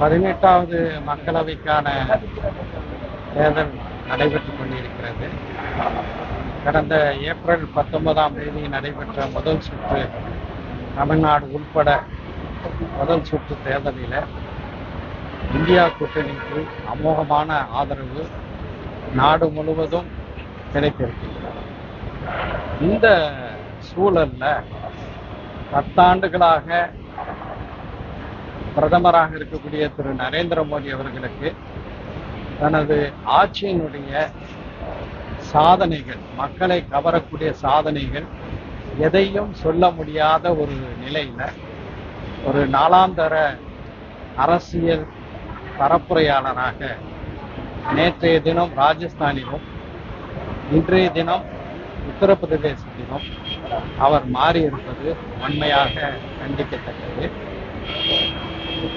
பதினெட்டாவது மக்களவைக்கான தேர்தல் நடைபெற்றுக் கொண்டிருக்கிறது. கடந்த ஏப்ரல் பத்தொன்பதாம் தேதி நடைபெற்ற முதல் சுற்று தமிழ்நாடு உள்பட முதல் சுற்று தேர்தலில் இந்தியா கூட்டணிக்கு அமோகமான ஆதரவு நாடு முழுவதும் கிடைத்திருக்கின்றது. இந்த சூழல்ல பத்தாண்டுகளாக பிரதமராக இருக்கக்கூடிய திரு நரேந்திர மோடி அவர்களுக்கு தனது ஆட்சியினுடைய சாதனைகள் மக்களை கவரக்கூடிய சாதனைகள் எதையும் சொல்ல முடியாத ஒரு நிலையில ஒரு நாளாந்தர அரசியல் பரப்புரையாளராக நேற்றைய தினம் ராஜஸ்தானிலும் இன்றைய தினம் உத்தரப்பிரதேசத்திலும் அவர் மாறியிருப்பது உண்மையாக கண்டிக்கத்தக்கது.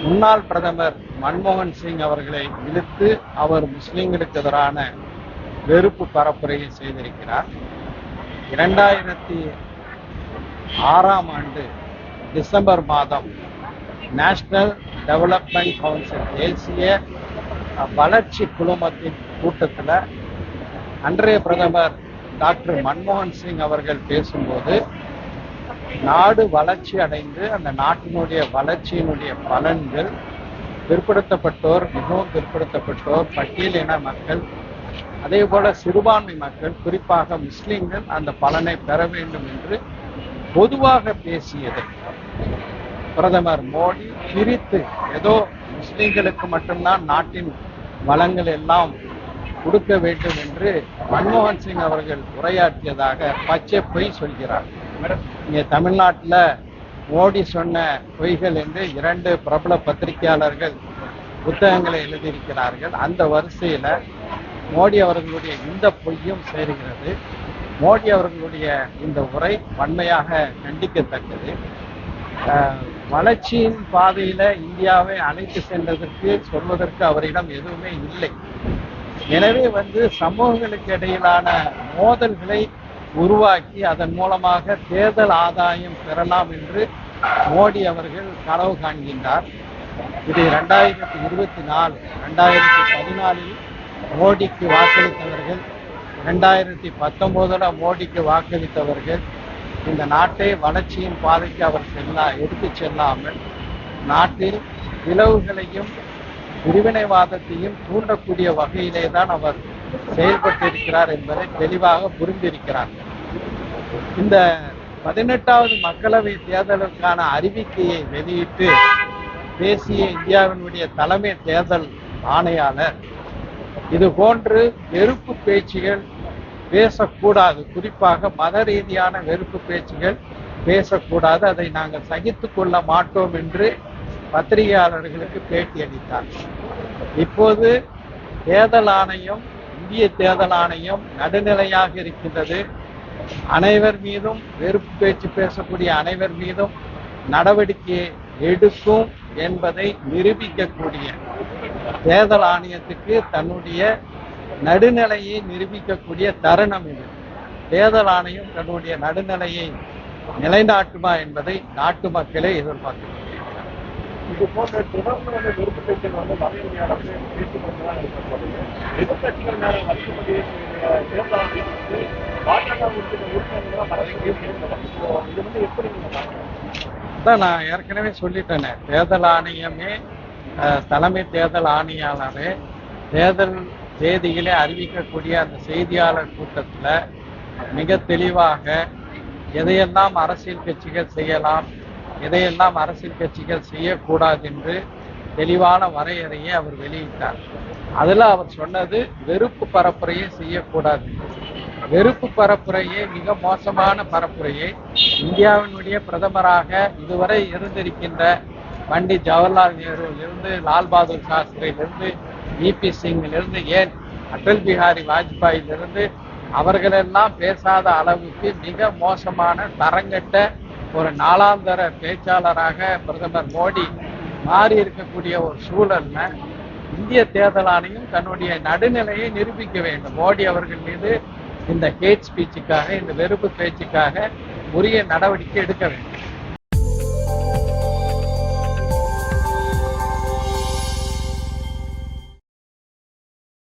முன்னாள் பிரதமர் மன்மோகன் சிங் அவர்களை இழுத்து அவர் முஸ்லிம்களுக்கு எதிரான வெறுப்பு பரப்புரையை செய்திருக்கிறார். இரண்டாயிரத்தி ஆறாம் ஆண்டு டிசம்பர் மாதம் நேஷனல் டெவலப்மெண்ட் கவுன்சில் தேசிய வளர்ச்சி குழுமத்தின் கூட்டத்தில் அன்றைய பிரதமர் டாக்டர் மன்மோகன் சிங் அவர்கள் பேசும்போது நாடு வளர்ச்சி அடைந்து அந்த நாட்டினுடைய வளர்ச்சியினுடைய பலன்கள் பிற்படுத்தப்பட்டோர் மிகவும் பிற்படுத்தப்பட்டோர் பட்டியலின மக்கள் அதே போல சிறுபான்மை மக்கள் குறிப்பாக முஸ்லிம்கள் அந்த பலனை பெற வேண்டும் என்று பொதுவாக பேசியதை. பிரதமர் மோடி பிரித்து ஏதோ முஸ்லிம்களுக்கு மட்டும்தான் நாட்டின் வளங்கள் எல்லாம் கொடுக்க வேண்டும் என்று மன்மோகன் சிங் அவர்கள் உரையாற்றியதாக பச்சை பொய் சொல்கிறார். இங்கே தமிழ்நாட்டில் மோடி சொன்ன பொய்கள் என்று இரண்டு பிரபல பத்திரிகையாளர்கள் புத்தகங்களை எழுதியிருக்கிறார்கள். அந்த வரிசையில் மோடி அவர்களுடைய இந்த பொய்யும் சேருகிறது. மோடி அவர்களுடைய இந்த உரை வன்மையாக கண்டிக்கத்தக்கது. வளர்ச்சியின் பாதையில் இந்தியாவை அழைத்து சென்றதற்கு சொல்வதற்கு அவரிடம் எதுவுமே இல்லை. எனவே வந்து சமூகங்களுக்கு இடையிலான மோதல்களை உருவாக்கி அதன் மூலமாக தேர்தல் ஆதாயம் பெறலாம் என்று மோடி அவர்கள் கனவு காண்கின்றார். இது ரெண்டாயிரத்தி இருபத்தி நாலு ரெண்டாயிரத்தி பதினாலில் மோடிக்கு வாக்களித்தவர்கள் ரெண்டாயிரத்தி பத்தொன்பதுல மோடிக்கு வாக்களித்தவர்கள் இந்த நாட்டை வளர்ச்சியின் பாதைக்கு அவர் செல்லா எடுத்து செல்லாமல் நாட்டில் பிளவுகளையும் பிரிவினைவாதத்தையும் தூண்டக்கூடிய வகையிலே தான் அவர் செயல்பட்டிருக்கிறார் என்பதை தெளிவாக புரிந்திருக்கிறார். இந்த பதினெட்டாவது மக்களவை தேர்தலுக்கான அறிவிக்கையை வெளியிட்டு பேசிய இந்தியாவினுடைய தலைமை தேர்தல் ஆணையாளர் இது போன்று வெறுப்பு பேச்சுகள் பேசக்கூடாது. குறிப்பாக மத ரீதியான வெறுப்பு பேச்சுகள் பேசக்கூடாது. அதை நாங்கள் சகித்துக் கொள்ள மாட்டோம் என்று பத்திரிகையாளர்களுக்கு பேட்டி அளித்தார். இப்போது தேர்தல் ஆணையம் இந்திய தேர்தல் ஆணையம் நடுநிலையாக இருக்கின்றது. அனைவர் மீதும் வெறுப்பு பேச்சு பேசக்கூடிய அனைவர் மீதும் நடவடிக்கை எடுக்கும் என்பதை நிரூபிக்கக்கூடிய தேர்தல் ஆணையத்துக்கு தன்னுடைய நடுநிலையை நிரூபிக்கக்கூடிய தருணம் இது. தேர்தல் ஆணையம் தன்னுடைய நடுநிலையை நிலைநாட்டுமா என்பதை நாட்டு மக்களே எதிர்பார்க்கிறார் இது போன்ற தொடர்ந்து வந்து வந்து எதிர்கட்சிகள் மேல பாஜக உறுப்பினர் இது வந்து எப்படி அதான் நான் ஏற்கனவே சொல்லிட்டேனே தேர்தல் ஆணையமே தலைமை தேர்தல் ஆணையாளரே தேர்தல் தேதிகளை அறிவிக்கக்கூடிய அந்த செய்தியாளர் கூட்டத்தில் மிக தெளிவாக எதையெல்லாம் அரசியல் கட்சிகள் செய்யலாம் எதையெல்லாம் அரசியல் கட்சிகள் செய்யக்கூடாது என்று தெளிவான வரையறையை அவர் வெளியிட்டார். அதில் அவர் சொன்னது வெறுப்பு பரப்புரையை செய்யக்கூடாது. வெறுப்பு பரப்புரையை மிக மோசமான பரப்புரையை. இந்தியாவினுடைய பிரதமராக இதுவரை இருந்திருக்கின்ற பண்டிட் ஜவஹர்லால் நேருவிலிருந்து லால் பகதூர் சாஸ்திரியிலிருந்து விபி சிங்கிலிருந்து ஏன் அடல் பிஹாரி வாஜ்பாயிலிருந்து அவர்களெல்லாம் பேசாத அளவுக்கு மிக மோசமான தரங்கட்ட ஒரு நாளாந்தர பேச்சாளராக பிரதமர் மோடி மாறி இருக்கக்கூடிய ஒரு சூழல்ல இந்திய தேர்தல் ஆணையம் தன்னுடைய நடுநிலையை நிரூபிக்க வேண்டும். மோடி அவர்கள் மீது இந்த ஹேட் ஸ்பீச்சுக்காக இந்த வெறுப்பு பேச்சுக்காக உரிய நடவடிக்கை எடுக்க வேண்டும்.